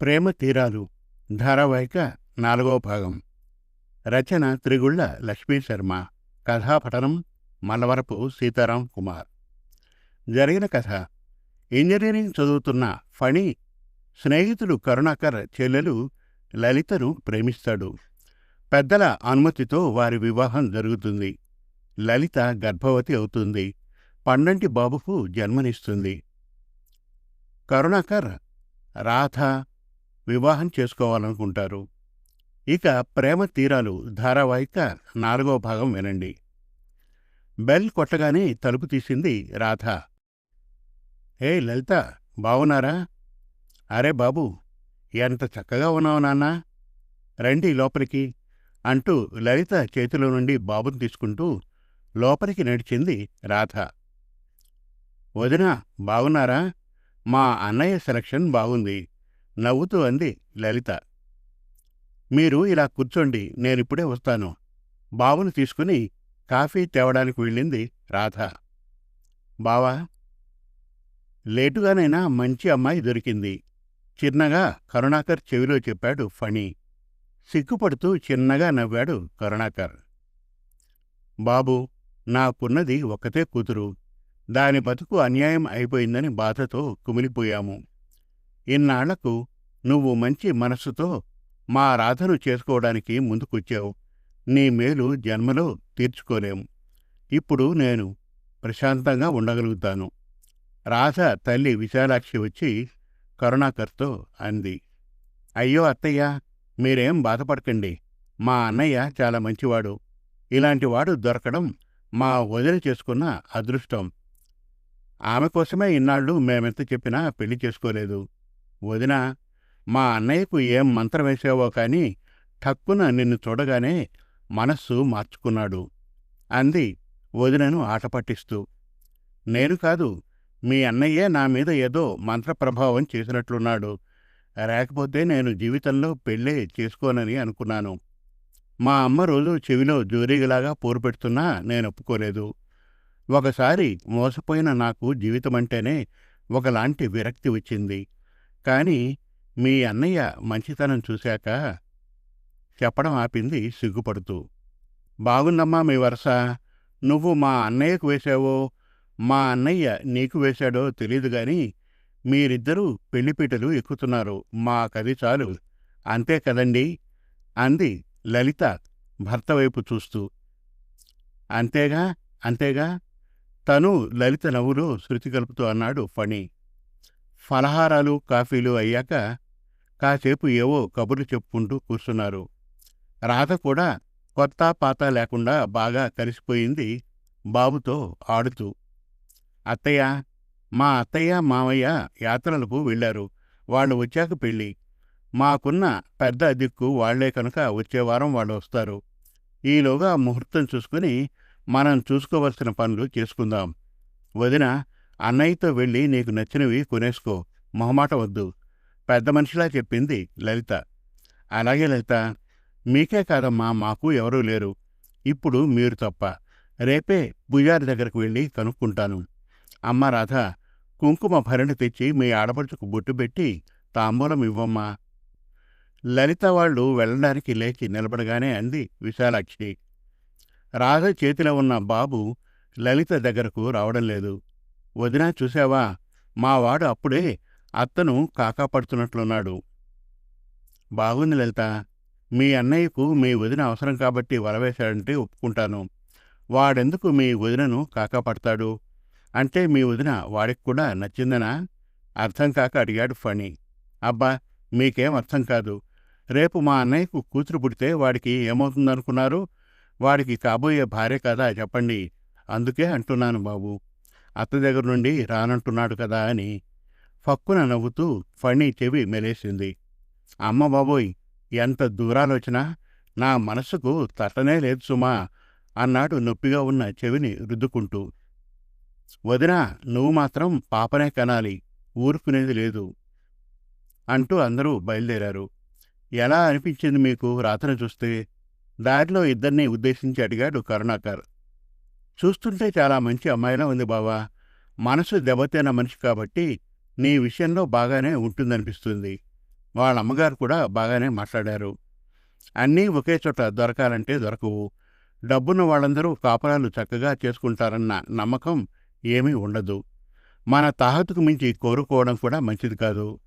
ప్రేమ తీరాలు. ధారావాహిక నాలుగవ భాగం. రచన త్రిగుళ్ళ లక్ష్మీ శర్మ. కథాపఠనం మలవరపు సీతారాం కుమార్. జరిగిన కథ. ఇంజనీరింగ్ చదువుతున్న ఫణి స్నేహితుడు కరుణాకర్ చెల్లెలు లలితను ప్రేమిస్తాడు. పెద్దల అనుమతితో వారి వివాహం జరుగుతుంది. లలిత గర్భవతి అవుతుంది. పండంటి బాబుకు జన్మనిస్తుంది. కరుణాకర్ రాధ వివాహం చేసుకోవాలనుకుంటారు. ఇక ప్రేమ తీరాలు ధారావాహిక నాలుగో భాగం వినండి. బెల్ కొట్టగానే తలుపు తీసింది రాధ. ఏ లలిత బావున్నారా? అరే బాబు ఎంత చక్కగా ఉన్నావు నాన్న. రండి లోపలికి అంటూ లలిత చేతిలో నుండి బాబుని తీసుకుంటూ లోపలికి నడిచింది రాధ. వదిన బాగున్నారా మా అన్నయ్య సెలక్షన్ బాగుంది. నవ్వుతూ అంది లలిత. మీరు ఇలా కూర్చోండి నేనిప్పుడే వస్తాను. బావును తీసుకుని కాఫీ తేవడానికి వెళ్ళింది రాధ. బావా లేటుగానైనా మంచి అమ్మాయి దొరికింది. చిన్నగా కరుణాకర్ చెవిలో చెప్పాడు ఫణి. సిగ్గుపడుతూ చిన్నగా నవ్వాడు కరుణాకర్. బాబు నాకున్నది ఒక్కతే కూతురు. దాని బతుకు అన్యాయం అయిపోయిందని బాధతో కుమిలిపోయాము. ఇన్నాళ్ళకు నువ్వు మంచి మనస్సుతో మా రాధను చేసుకోవడానికి ముందుకొచ్చావు. నీ మేలు జన్మలో తీర్చుకోలేము. ఇప్పుడు నేను ప్రశాంతంగా ఉండగలుగుతాను. రాధ తల్లి విశాలాక్షి వచ్చి కరుణాకర్తో అంది. అయ్యో అత్తయ్య మీరేం బాధపడకండి. మా అన్నయ్య చాలా మంచివాడు. ఇలాంటివాడు దొరకడం మా వదిలి చేసుకున్న అదృష్టం. ఆమె కోసమే ఇన్నాళ్ళు మేమెంత చెప్పినా పెళ్ళి చేసుకోలేదు. వదిన మా అన్నయ్యకు ఏం మంత్రం వేసావో కాని ఠక్కున నిన్ను చూడగానే మనస్సు మార్చుకున్నాడు అంది వదినను ఆటపట్టిస్తూ నేను కాదు మీ అన్నయ్యే నా మీద ఏదో మంత్రప్రభావం చేసినట్లున్నాడు. లేకపోతే నేను జీవితంలో పెళ్ళే చేసుకోనని అనుకున్నాను. మా అమ్మ రోజు చెవిలో జోరీగలాగా పోరు పెడుతున్నా నేను ఒప్పుకోలేదు. ఒకసారి మోసపోయిన నాకు జీవితమంటేనే ఒకలాంటి విరక్తి వచ్చింది. కాని మీ అన్నయ్య మంచితనం చూశాక చెప్పడం ఆపింది సిగ్గుపడుతూ బాగుందమ్మా మీ వరస. నువ్వు మా అన్నయ్యకు వేశావో మా అన్నయ్య నీకు వేశాడో తెలియదు గాని మీరిద్దరూ పెళ్ళిపీటలు ఎక్కుతున్నారు. మా కది చాలు. అంతే కదండి? అంది లలిత భర్త వైపు చూస్తూ. అంతేగా అంతేగా? తను లలిత నవ్వులో శృతి కలుపుతూ అన్నాడు ఫణి. ఫలహారాలు కాఫీలు అయ్యాక కాసేపు ఏవో కబుర్లు చెప్పుకుంటూ కూర్చున్నారు. రాధ కూడా కొత్త పాత లేకుండా బాగా కలిసిపోయింది బాబుతో ఆడుతూ. అత్తయ్య మా అత్తయ్య మామయ్య యాత్రలకు వెళ్ళారు. వాళ్ళు వచ్చాక పెళ్ళి. మాకున్న పెద్ద దిక్కు వాళ్ళే కనుక వచ్చే వారం వాళ్ళు వస్తారు. ఈలోగా ముహూర్తం చూసుకుని మనం చూసుకోవలసిన పనులు చేసుకుందాం. వదిన అన్నయ్యతో వెళ్ళి నీకు నచ్చినవి కొనేసుకో మొహమాట వద్దు. పెద్ద మనిషిలా చెప్పింది లలిత. అలాగే లలిత మీకే కాదమ్మా మాకు ఎవరూ లేరు. ఇప్పుడు మీరు తప్ప. రేపే బుజారి దగ్గరకు వెళ్ళి కనుక్కుంటాను. అమ్మ రాధ కుంకుమ భరణి తెచ్చి మీ ఆడపడుచుకు బొట్టు పెట్టి తాంబూలం ఇవ్వమ్మా. లలిత వాళ్ళు వెళ్ళడానికి లేచి నిలబడగానే అంది విశాలాక్షి. రాధ చేతిలో ఉన్న బాబు లలిత దగ్గరకు రావడం లేదు. వదినా చూశావా? మావాడు అప్పుడే అత్తను కాకాపడుతున్నట్లున్నాడు బాగుంది లలిత. మీ అన్నయ్యకు మీ వదిన అవసరం కాబట్టి వలవేశాడంటే ఒప్పుకుంటాను. వాడెందుకు మీ వదినను కాకాపడతాడు అంటే మీ వదిన వాడికి కూడా నచ్చిందనా? అర్థం కాక అడిగాడు ఫణి. అబ్బా మీకేం అర్థం కాదు. రేపు మా అన్నయ్యకు కూతురు పుడితే వాడికి ఏమవుతుందనుకున్నారు? వాడికి కాబోయే భార్య కదా చెప్పండి. అందుకే అంటున్నాను బాబు. అత్త దగ్గర నుండి రానంటున్నాడు కదా అని ఫక్కున నవ్వుతూ ఫణి చెవి మెలేసింది. అమ్మ బాబోయ్ ఎంత దూరాలోచనా. నా మనసుకు తట్టనే లేదు సుమా అన్నాడు నొప్పిగా ఉన్న చెవిని రుద్దుకుంటూ. వదినా నువ్వు మాత్రం పాపనే కనాలి. ఊరుకునేది లేదు అంటూ అందరూ బయలుదేరారు. ఎలా అనిపించింది మీకు రాత్రి చూస్తే? దారిలో ఇద్దరిని ఉద్దేశించి అడిగాడు కరుణాకర్. చూస్తుంటే చాలా మంచి అమ్మాయిలా ఉంది బావా. మనసు దెబ్బతైన మనిషి కాబట్టి నీ విషయంలో బాగానే ఉంటుందనిపిస్తుంది. వాళ్ళ అమ్మగారు కూడా బాగానే మాట్లాడారు. అన్నీ ఒకే చోట దొరకాలంటే దొరకవు. డబ్బున్న వాళ్ళందరూ కాపరాలు చక్కగా చేసుకుంటారన్న నమ్మకం ఏమీ ఉండదు. మన తాహతుకు మించి కోరుకోవడం కూడా మంచిది కాదు.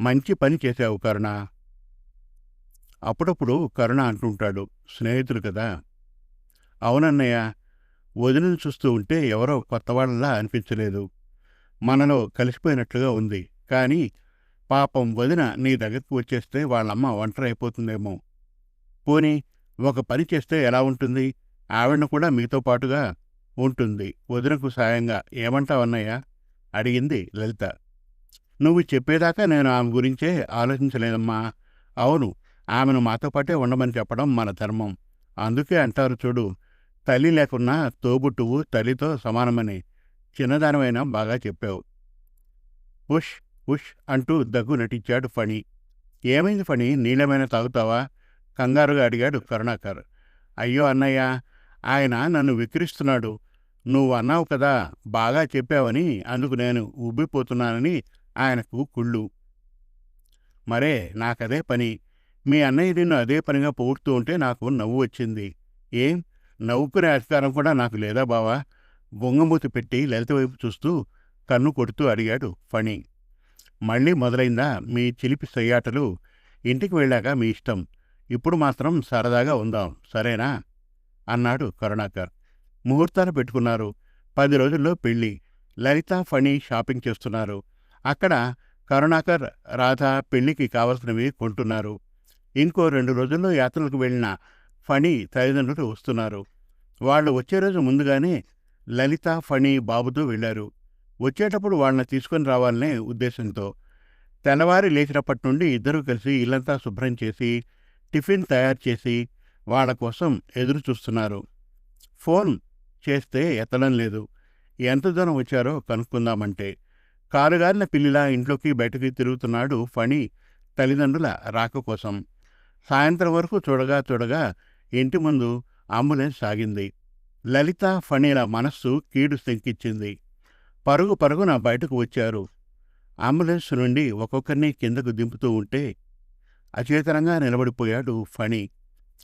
మంచి పని చేసావు కరుణ. అప్పుడప్పుడు కరుణ అంటుంటాడు. స్నేహితులు కదా. అవునన్నయ్య వదినను చూస్తూ ఉంటే ఎవరో కొత్తవాళ్ళలా అనిపించలేదు. మనలో కలిసిపోయినట్లుగా ఉంది. కానీ పాపం వదిన నీ దగ్గరకు వచ్చేస్తే వాళ్ళమ్మ ఒంటరి అయిపోతుందేమో. పోనీ ఒక పని చేస్తే ఎలా ఉంటుంది? ఆవిడను కూడా మీతో పాటుగా ఉంటుంది. వదినకు సాయంగా ఏమంటావన్నయ్యా అడిగింది లలిత. నువ్వు చెప్పేదాకా నేను ఆమె గురించే ఆలోచించలేదమ్మా. అవును ఆమెను మాతో పాటే ఉండమని చెప్పడం మన ధర్మం. అందుకే అంటారు చూడు తల్లి లేకున్నా తోబుట్టువు తల్లితో సమానమని చిన్నదానమైనా బాగా చెప్పావు. ఉష్ ఉష్ అంటూ దగ్గు నటించాడు ఫణి. ఏమైంది ఫణి? నీలమైనా తాగుతావా? కంగారుగా అడిగాడు కరుణాకర్. అయ్యో అన్నయ్య ఆయన నన్ను విక్రిస్తున్నాడు నువ్వు అన్నావు కదా బాగా చెప్పావని అందుకు నేను ఉబ్బిపోతున్నానని ఆయనకు కుళ్ళు. మరే నాకదే పని. మీ అన్నయ్య నిన్ను అదే పనిగా పొగుడుతూ ఉంటే నాకు నవ్వు వచ్చింది. ఏం? నవ్వుకునే అధికారం కూడా నాకు లేదా బావా? బొంగమూతి పెట్టి లలిత వైపు చూస్తూ కన్ను కొడుతూ అడిగాడు ఫణి. మళ్ళీ మొదలైందా? మీ చిలిపి సయ్యాటలు ఇంటికి వెళ్ళాక మీ ఇష్టం. ఇప్పుడు మాత్రం సరదాగా ఉందాం. సరేనా? అన్నాడు కరుణాకర్. ముహూర్తాలు పెట్టుకున్నారు. పది రోజుల్లో పెళ్ళి లలిత ఫణి షాపింగ్ చేస్తున్నారు. అక్కడ కరుణాకర్ రాధ పెళ్ళికి కావలసినవి కొంటున్నారు. ఇంకో రెండు రోజుల్లో యాత్రలకు వెళ్ళిన ఫణి తల్లిదండ్రులు వస్తున్నారు. వాళ్ళు వచ్చే రోజు ముందుగానే లలిత ఫణి బాబుతో వెళ్ళారు. వచ్చేటప్పుడు వాళ్ళని తీసుకొని రావాలనే ఉద్దేశంతో తెల్లవారి లేచినప్పటి నుండి ఇద్దరూ కలిసి ఇల్లంతా శుభ్రం చేసి టిఫిన్ తయారు చేసి వాళ్ళ కోసం ఎదురు చూస్తున్నారు. ఫోన్ చేస్తే ఎత్తడం లేదు. ఎంత దూరం వచ్చారో కనుక్కుందామంటే కారుగారిన పిల్లిలా ఇంట్లోకి బయటకి తిరుగుతున్నాడు ఫణి తల్లిదండ్రుల రాక కోసం. సాయంత్రం వరకు చూడగా చూడగా ఇంటి ముందు అంబులెన్స్ సాగింది. లలిత ఫణిల మనస్సు కీడు శంకిచ్చింది పరుగు పరుగున బయటకు వచ్చారు. అంబులెన్స్ నుండి ఒక్కొక్కరిని కిందకు దింపుతూ ఉంటే అచేతనంగా నిలబడిపోయాడు ఫణి.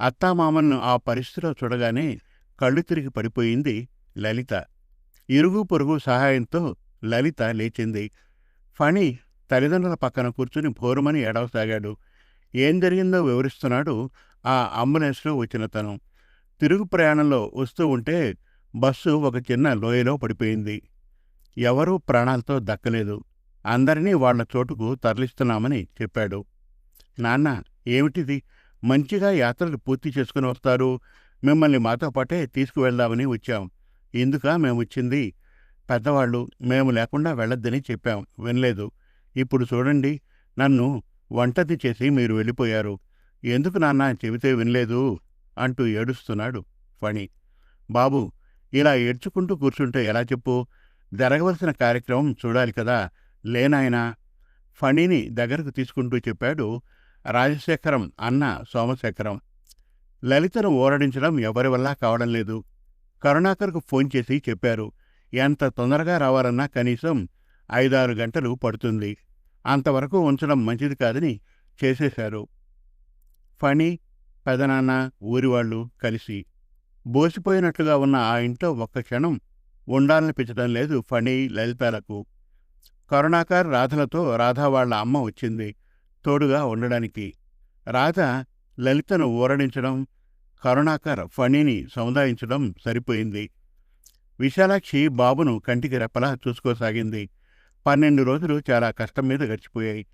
అత్తామామన్ను ఆ పరిస్థితిలో చూడగానే కళ్ళు తిరిగి పడిపోయింది లలిత. ఇరుగు పొరుగు సహాయంతో లలిత లేచింది. ఫణి తల్లిదండ్రుల పక్కన కూర్చుని భోరుమని ఏడవసాగాడు. ఏం జరిగిందో వివరిస్తున్నాడు ఆ అంబులెన్స్లో వచ్చిన తను. తిరుగు ప్రయాణంలో వస్తూ ఉంటే బస్సు ఒక చిన్న లోయలో పడిపోయింది. ఎవరూ ప్రాణాలతో దక్కలేదు. అందరినీ వాళ్ళ చోటుకు తరలిస్తున్నామని చెప్పాడు. నాన్న ఏమిటిది? మంచిగా యాత్రలు పూర్తి చేసుకుని వస్తారు. మిమ్మల్ని మాతో పాటే తీసుకువెళ్దామని వచ్చాం. ఇందుక మేము వచ్చింది పెద్దవాళ్ళు మేము లేకుండా వెళ్ళొద్దని చెప్పాం. వినలేదు. ఇప్పుడు చూడండి. నన్ను వంటది చేసి మీరు వెళ్ళిపోయారు. ఎందుకు నాన్న చెబితే వినలేదు అంటూ ఏడుస్తున్నాడు ఫణి. బాబు ఇలా ఏడ్చుకుంటూ కూర్చుంటే ఎలా చెప్పు? జరగవలసిన కార్యక్రమం చూడాలి కదా లేనాయనా ఫణిని దగ్గరకు తీసుకుంటూ చెప్పాడు రాజశేఖరం అన్న సోమశేఖరం. లలితను ఓరడించడం ఎవరి వల్ల కావడం లేదు. కరుణాకర్కు ఫోన్ చేసి చెప్పారు. ఎంత తొందరగా రావాలన్నా కనీసం ఐదారు గంటలు పడుతుంది. అంతవరకు ఉంచడం మంచిది కాదని చేసేశారు. ఫణి పెదనాన్న ఊరివాళ్ళు కలిసి బోసిపోయినట్లుగా ఉన్న ఆ ఇంట్లో ఒక్క క్షణం ఉండాలనిపించడం లేదు ఫణి లలితాలకు. కరుణాకర్ రాధలతో రాధ వాళ్ళ అమ్మ వచ్చింది తోడుగా ఉండడానికి. రాధ లలితను ఊరడించడం కరుణాకర్ ఫణిని సముదాయించడం సరిపోయింది. విశాలాక్షి బాబును కంటికి రెప్పలా చూసుకోసాగింది. పన్నెండు రోజులు చాలా కష్టం మీద గడిచిపోయాయి.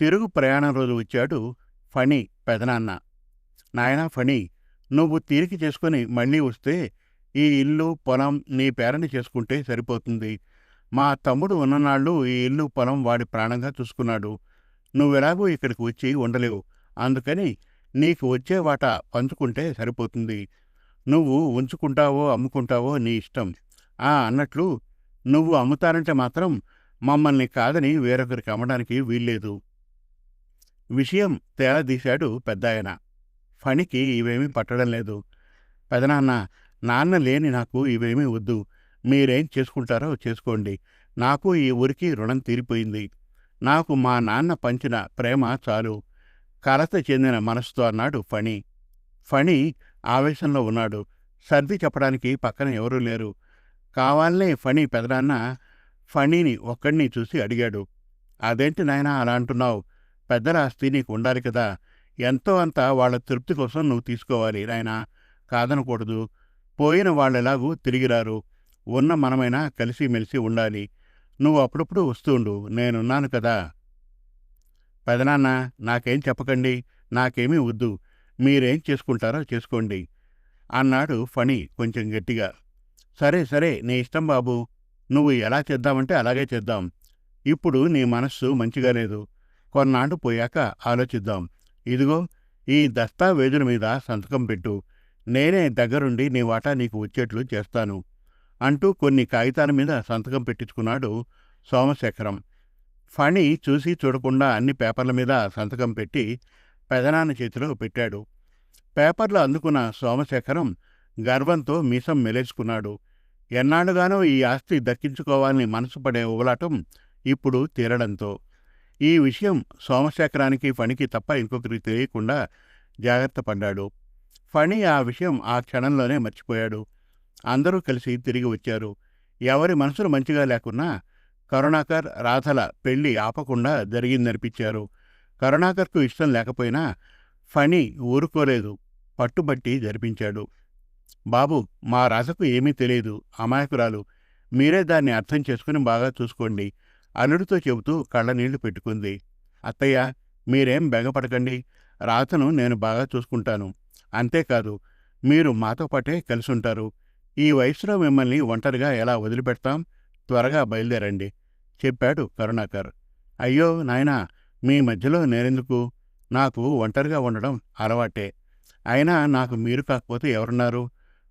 తిరుగు ప్రయాణం రోజు వచ్చాడు ఫణి. పెదనాన్న. నాయనా ఫణి నువ్వు తీరిక చేసుకుని మళ్ళీ వస్తే ఈ ఇల్లు పొలం నీ పేరని చేసుకుంటే సరిపోతుంది. మా తమ్ముడు ఉన్ననాళ్ళు ఈ ఇల్లు పొలం వాడి ప్రాణంగా చూసుకున్నాడు. నువ్వెలాగూ ఇక్కడికి వచ్చి ఉండలేవు. అందుకని నీకు వచ్చే వాట పంచుకుంటే సరిపోతుంది. నువ్వు ఉంచుకుంటావో అమ్ముకుంటావో నీ ఇష్టం. ఆ అన్నట్లు నువ్వు అమ్ముతానంటే మాత్రం మమ్మల్ని కాదని వేరొకరికి అమ్మడానికి వీల్లేదు. విషయం తేలదీశాడు పెద్దాయన. ఫణికి ఇవేమీ పట్టడం లేదు. పెదనాన్న నాన్న లేని నాకు ఇవేమీ వద్దు. మీరేం చేసుకుంటారో చేసుకోండి. నాకు ఈ ఊరికి రుణం తీరిపోయింది. నాకు మా నాన్న పంచిన ప్రేమ చాలు. కలత చెందిన మనసుతో అన్నాడు ఫణి. ఫణి ఆవేశంలో ఉన్నాడు. సర్ది చెప్పడానికి పక్కన ఎవరూ లేరు. కావాలనే ఫణి పెదనాన్న ఫణిని ఒక్కడిని చూసి అడిగాడు. అదేంటి నాయనా అలా అంటున్నావు? పెద్దల ఆస్తి నీకు ఉండాలి కదా. ఎంతో అంత వాళ్ళ తృప్తి కోసం నువ్వు తీసుకోవాలి. నాయనా కాదనకూడదు. పోయిన వాళ్ళెలాగూ తిరిగిరారు. ఉన్న మనమైనా కలిసిమెలిసి ఉండాలి. నువ్వు అప్పుడప్పుడు వస్తుండు నేనున్నాను కదా. పెదనాన్న నాకేం చెప్పకండి. నాకేమీ వద్దు. మీరేం చేసుకుంటారో చేసుకోండి. అన్నాడు ఫణి కొంచెం గట్టిగా. సరే సరే నీ ఇష్టం బాబు. నువ్వు ఎలా చేద్దామంటే అలాగే చేద్దాం. ఇప్పుడు నీ మనస్సు మంచిగా లేదు. కొన్నాళ్ళు పోయాక ఆలోచిద్దాం. ఇదిగో ఈ దస్తావేజుల మీద సంతకం పెట్టు. నేనే దగ్గరుండి నీ వాటా నీకు వచ్చేట్లు చేస్తాను అంటూ కొన్ని కాగితాల మీద సంతకం పెట్టించుకున్నాడు సోమశేఖరం. ఫణి చూసి చూడకుండా అన్ని పేపర్ల మీద సంతకం పెట్టి పెదనాన్న చేతిలో పెట్టాడు. పేపర్లు అందుకున్న సోమశేఖరం గర్వంతో మీసం మెలేసుకున్నాడు. ఎన్నాళ్ళుగానో ఈ ఆస్తి దక్కించుకోవాలని మనసు పడే ఉబలాటం ఇప్పుడు తీరడంతో ఈ విషయం సోమశేఖరానికి ఫణికి తప్ప ఇంకొకరికి తెలియకుండా జాగ్రత్త పడ్డాడు. ఫణి ఆ విషయం ఆ క్షణంలోనే మర్చిపోయాడు. అందరూ కలిసి తిరిగి వచ్చారు. ఎవరి మనసులు మంచిగా లేకున్నా కరుణాకర్ రాధల పెళ్ళి ఆపకుండా జరిగిందనిపించారు. కరుణాకర్కు ఇష్టం లేకపోయినా ఫణి ఊరుకోలేదు. పట్టుబట్టి జరిపించాడు. బాబు మా రాధకు ఏమీ తెలియదు. అమాయకురాలు. మీరే దాన్ని అర్థం చేసుకుని బాగా చూసుకోండి. అల్లుడితో చెబుతూ కళ్ళనీళ్ళు పెట్టుకుంది. అత్తయ్య మీరేం బెగపడకండి. రాతను నేను బాగా చూసుకుంటాను. అంతేకాదు మీరు మాతో పాటే కలిసుంటారు. ఈ వయసులో మిమ్మల్ని ఒంటరిగా ఎలా వదిలిపెడతాం? త్వరగా బయలుదేరండి చెప్పాడు కరుణాకర్. అయ్యో నాయనా మీ మధ్యలో నేనెందుకు? నాకు ఒంటరిగా ఉండడం అలవాటే. అయినా నాకు మీరు కాకపోతే ఎవరున్నారు?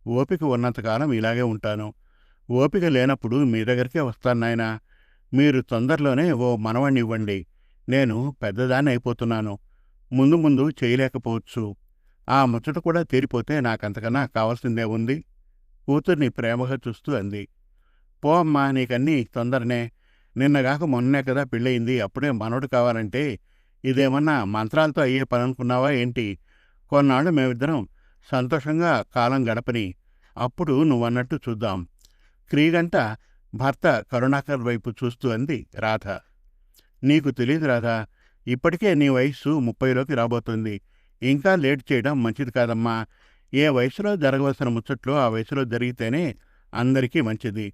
ఓపిక ఉన్నంతకాలం ఇలాగే ఉంటాను. ఓపిక లేనప్పుడు మీ దగ్గరికే వస్తాను నాయనా. మీరు తొందరలోనే ఓ మనవణ్ణివ్వండి నేను పెద్దదాన్ని అయిపోతున్నాను. ముందు ముందు చేయలేకపోవచ్చు. ఆ ముచ్చట కూడా తీరిపోతే నాకంతకన్నా కావాల్సిందే ఉంది. కూతుర్ని ప్రేమగా చూస్తూ అంది. పో అమ్మా నీకన్నీ తొందరనే. నిన్నగాక మొన్నే కదా పెళ్ళయింది. అప్పుడే మనవడు కావాలంటే ఇదేమన్నా మంత్రాలతో అయ్యే పని అనుకున్నావా ఏంటి? కొన్నాళ్ళు మేమిద్దరం సంతోషంగా కాలం గడపని. అప్పుడు నువ్వన్నట్టు చూద్దాం. క్రీగంట భర్త కరుణాకర్ వైపు చూస్తూ అంది రాధ నీకు తెలియదు రాధా ఇప్పటికే నీ వయస్సు ముప్పైలోకి రాబోతుంది. ఇంకా లేట్ చేయడం మంచిది కాదమ్మా. ఏ వయసులో జరగవలసిన ముచ్చట్లు ఆ వయసులో జరిగితేనే అందరికీ మంచిది.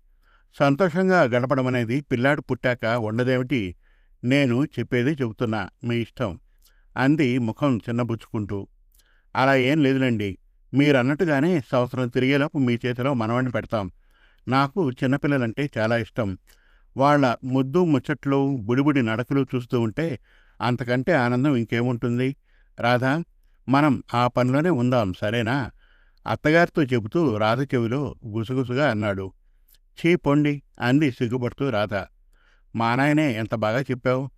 సంతోషంగా గడపడం అనేది పిల్లాడు పుట్టాక ఉండదేమిటి? నేను చెప్పేది చెబుతున్నా మీ ఇష్టం అంది ముఖం చిన్నబుచ్చుకుంటూ. అలా ఏం లేదులేండి. మీరన్నట్టుగానే సంవత్సరం తిరిగేలోపు మీ చేతిలో మనవాణ్ణి పెడతాం. నాకు చిన్నపిల్లలంటే చాలా ఇష్టం. వాళ్ళ ముద్దు ముచ్చట్లు బుడిబుడి నడకలు చూస్తూ ఉంటే అంతకంటే ఆనందం ఇంకేముంటుంది? రాధా మనం ఆ పనిలోనే ఉందాం సరేనా? అత్తగారితో చెబుతూ రాధ చెవిలో గుసగుసగా అన్నాడు. చీ పొండి అంది సిగ్గుపడుతూ రాధ. మా నాయనే ఎంత బాగా చెప్పావు?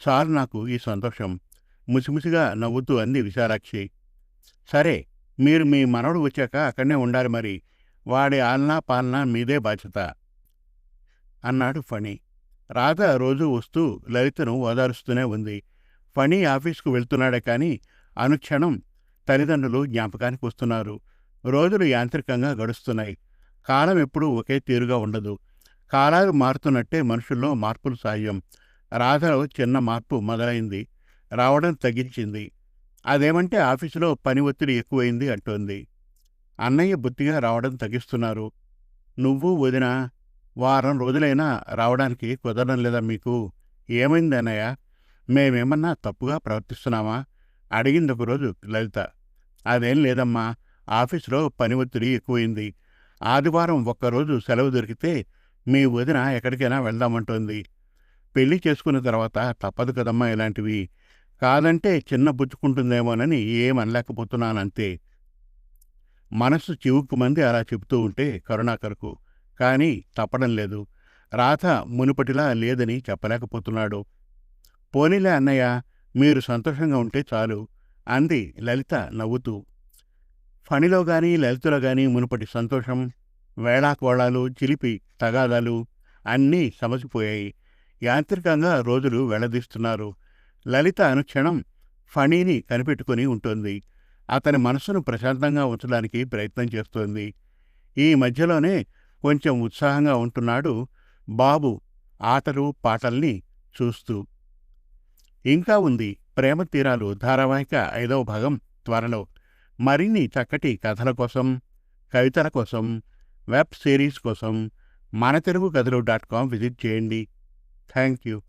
సార్ నాకు ఈ సంతోషం. ముసిముసిగా నవ్వుతూ అంది విశాలాక్షి. సరే మీరు మీ మనవడు వచ్చాక అక్కడనే ఉండాలి మరి. వాడి ఆలనా పాలనా మీదే బాధ్యత అన్నాడు ఫణి. రాధ రోజు వస్తూ లలితను ఓదారుస్తూనే ఉంది. ఫణి ఆఫీస్కు వెళ్తున్నాడే కానీ అనుక్షణం తల్లిదండ్రులు జ్ఞాపకానికి వస్తున్నారు. రోజులు యాంత్రికంగా గడుస్తున్నాయి. కాలం ఎప్పుడూ ఒకే తీరుగా ఉండదు. కాలాలు మారుతున్నట్టే మనుషుల్లో మార్పులు సాయం రాధలో చిన్న మార్పు మొదలైంది. రావడం తగ్గించింది. అదేమంటే ఆఫీసులో పని ఒత్తిడి ఎక్కువైంది అంటోంది. అన్నయ్య బుద్ధిగా రావడం తగ్గిస్తున్నారు. నువ్వు వదిన వారం రోజులైనా రావడానికి కుదరడం లేదా మీకు? ఏమైంది అన్నయ్య? మేమేమన్నా తప్పుగా ప్రవర్తిస్తున్నామా? అడిగింది ఒకరోజు లలిత. అదేం లేదమ్మా ఆఫీసులో పని ఒత్తిడి ఎక్కువైంది. ఆదివారం ఒక్కరోజు సెలవు దొరికితే మీ వదిన ఎక్కడికైనా వెళ్దామంటోంది. పెళ్ళి చేసుకున్న తర్వాత తప్పదు కదమ్మా ఇలాంటివి. కాదంటే చిన్న బుచ్చుకుంటుందేమోనని ఏమనలేకపోతున్నానంతే. మనస్సు చివుక్కుమంది అలా చెబుతూ ఉంటే కరుణాకర్కు కానీ తప్పడం లేదు. రాధ మునుపటిలా లేదని చెప్పలేకపోతున్నాడు. పోనీలే అన్నయ్య మీరు సంతోషంగా ఉంటే చాలు అంది లలిత నవ్వుతూ. ఫణిలో గాని లలితలో గాని మునుపటి సంతోషం వేళాకోళాలు చిలిపి తగాదాలు అన్నీ సమసిపోయాయి. యాంత్రికంగా రోజులు వెళ్ళదీస్తున్నారు. లలిత అనుక్షణం ఫణిని కనిపెట్టుకుని ఉంటుంది. అతని మనసును ప్రశాంతంగా ఉంచడానికి ప్రయత్నం చేస్తోంది. ఈ మధ్యలోనే కొంచెం ఉత్సాహంగా ఉంటున్నాడు బాబు ఆటలు పాటల్ని చూస్తూ. ఇంకా ఉంది ప్రేమ తీరాలు ధారావాహిక ఐదవ భాగం త్వరలో. మరిన్ని చక్కటి కథల కోసం కవితల కోసం వెబ్ సిరీస్ కోసం మన తెలుగు కథలు డాట్ కామ్ విజిట్ చేయండి. Thank you.